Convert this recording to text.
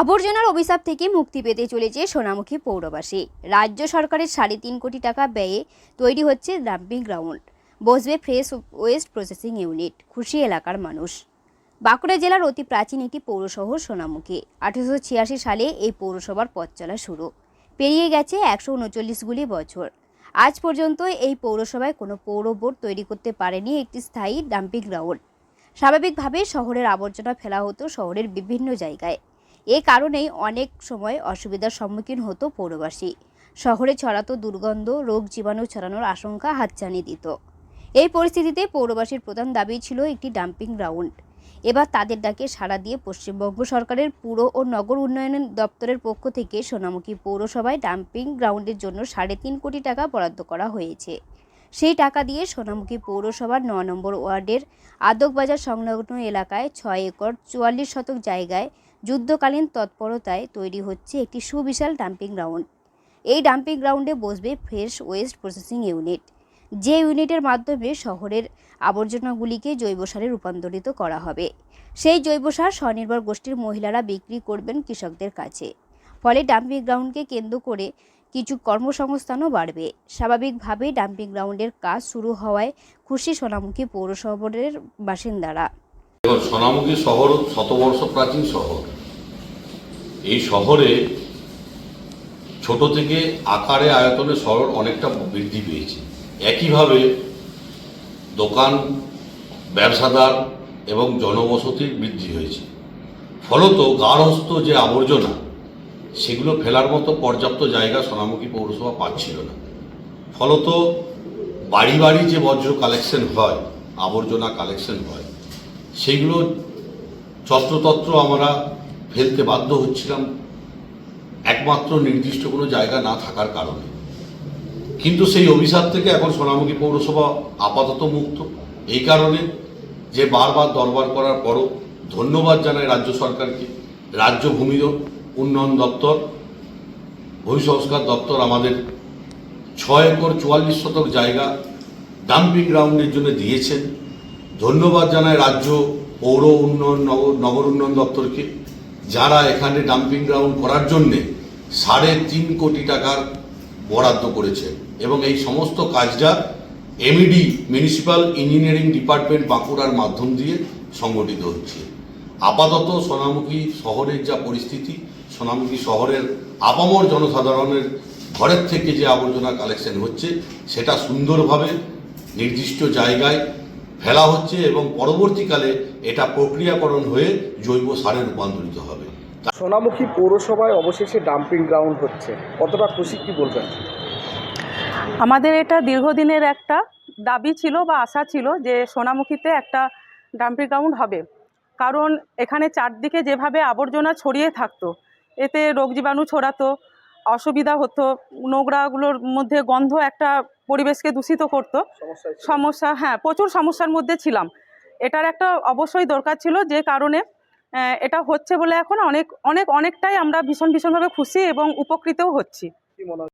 আবর্জনার অভিশাপ থেকে মুক্তি পেতে চলেছে সোনামুখী পৌরবাসী। রাজ্য সরকারের সাড়ে তিন কোটি টাকা ব্যয়ে তৈরি হচ্ছে ডাম্পিং গ্রাউন্ড, বসবে ফ্রেশ ওয়েস্ট প্রসেসিং ইউনিট, খুশি এলাকার মানুষ। বাঁকুড়া জেলার অতি প্রাচীন একটি পৌর শহর সোনামুখী, আঠেরোশো ছিয়াশি সালে এই পৌরসভার পথ চলা শুরু। পেরিয়ে গেছে একশো উনচল্লিশগুলি বছর। আজ পর্যন্ত এই পৌরসভায় কোনো পৌর বোর্ড তৈরি করতে পারেনি একটি স্থায়ী ডাম্পিং গ্রাউন্ড। স্বাভাবিকভাবে শহরের আবর্জনা ফেলা হতো শহরের বিভিন্ন জায়গায়। এ কারণেই অনেক সময় অসুবিধার সম্মুখীন হতো পৌরবাসী। শহরে ছড়াতো দুর্গন্ধ, রোগ জীবাণু ছড়ানোর আশঙ্কা হাতছানি দিত। এই পরিস্থিতিতে পৌরবাসীর প্রধান দাবি ছিল একটি ডাম্পিং গ্রাউন্ড। এবার তাদের ডাকে সাড়া দিয়ে পশ্চিমবঙ্গ সরকারের পুর ও নগর উন্নয়ন দপ্তরের পক্ষ থেকে সোনামুখী পৌরসভায় ডাম্পিং গ্রাউন্ডের জন্য সাড়ে তিন কোটি টাকা বরাদ্দ করা হয়েছে। সেই টাকা দিয়ে সোনামুখী পৌরসভার ন নম্বর ওয়ার্ডের আদকবাজার সংলগ্ন এলাকায় ছয় একর চুয়াল্লিশ শতক জায়গায় যুদ্ধকালীন তৎপরতায় তৈরি হচ্ছে একটি সুবিশাল ডাম্পিং গ্রাউন্ড। এই ডাম্পিং গ্রাউন্ডে বসবে ফ্রেশ ওয়েস্ট প্রসেসিং ইউনিট। যে ইউনিটের মাধ্যমে শহরের আবর্জনাগুলিকে জৈব সারে রূপান্তরিত করা হবে, সেই জৈব সার স্বনির্ভর গোষ্ঠীর মহিলারা বিক্রি করবেন কৃষকদের কাছে। ফলে ডাম্পিং গ্রাউন্ডকে কেন্দ্র করে কিছু কর্মসংস্থানও বাড়বে। স্বাভাবিকভাবেই ডাম্পিং গ্রাউন্ডের কাজ শুরু হওয়ায় খুশি সোনামুখী পৌরশহরের বাসিন্দারা। সোনামুখী শহর শতবর্ষ প্রাচীন শহর। এই শহরে ছোট থেকে আকারে আয়তনে শহর অনেকটা বৃদ্ধি পেয়েছে। একইভাবে দোকান, ব্যবসাদার এবং জনবসতির বৃদ্ধি হয়েছে। ফলত গার্হস্থ যে আবর্জনা, সেগুলো ফেলার মতো পর্যাপ্ত জায়গা সোনামুখী পৌরসভা পাচ্ছিল না। ফলত বাড়ি বাড়ি যে বজ্র কালেকশন হয়, আবর্জনা কালেকশন হয় সেইগুলো যত্রতত্র আমরা ফেলতে বাধ্য হচ্ছিলাম একমাত্র নির্দিষ্ট কোনো জায়গা না থাকার কারণে। কিন্তু সেই অভিশাপ থেকে এখন সোনামুখী পৌরসভা আপাতত মুক্ত। এই কারণে যে বারবার দরবার করার পরও ধন্যবাদ জানাই রাজ্য সরকারকে। রাজ্য ভূমি উন্নয়ন দপ্তর ভূমি সংস্কার দপ্তর আমাদের ছয় একর চুয়াল্লিশ শতক জায়গা ডাম্পিং গ্রাউন্ডের জন্য দিয়েছেন। ধন্যবাদ জানাই রাজ্য পৌর উন্নয়ন, নগর নগর উন্নয়ন দপ্তরকে। যারা এখানে ডাম্পিং গ্রাউন্ড করার জন্যে সাড়ে তিন কোটি টাকার বরাদ্দ করেছে এবং এই সমস্ত কাজটা এমইডি মিউনিসিপ্যাল ইঞ্জিনিয়ারিং ডিপার্টমেন্ট বাঁকুড়ার মাধ্যম দিয়ে সংগঠিত হচ্ছে। আপাতত সোনামুখী শহরের যা পরিস্থিতি, সোনামুখী শহরের আপামর জনসাধারণের ঘরের থেকে যে আবর্জনা কালেকশন হচ্ছে, সেটা সুন্দরভাবে নির্দিষ্ট জায়গায় ফেলা হচ্ছে এবং পরবর্তীকালে এটা প্রক্রিয়াকরণ হয়ে জৈব সারে রূপান্তরিত হবে। সোনামুখী পৌরসভায় অবশেষে ডাম্পিং গ্রাউন্ড হচ্ছে। কতটা খুশি কি বলবেন? আমাদের এটা দীর্ঘদিনের একটা দাবি ছিল বা আশা ছিল যে সোনামুখীতে একটা ডাম্পিং গ্রাউন্ড হবে। কারণ এখানে চারদিকে যেভাবে আবর্জনা ছড়িয়ে থাকতো এতে রোগ জীবাণু ছড়াতো অসুবিধা হতো। নোংরাগুলোর মধ্যে গন্ধ একটা পরিবেশকে দূষিত করতো। সমস্যা হ্যাঁ প্রচুর সমস্যার মধ্যে ছিলাম। এটার একটা অবশ্যই দরকার ছিল যে কারণে এটা হচ্ছে বলে এখন অনেক অনেক অনেকটাই আমরা ভীষণ ভীষণভাবে খুশি এবং উপকৃতও হচ্ছি।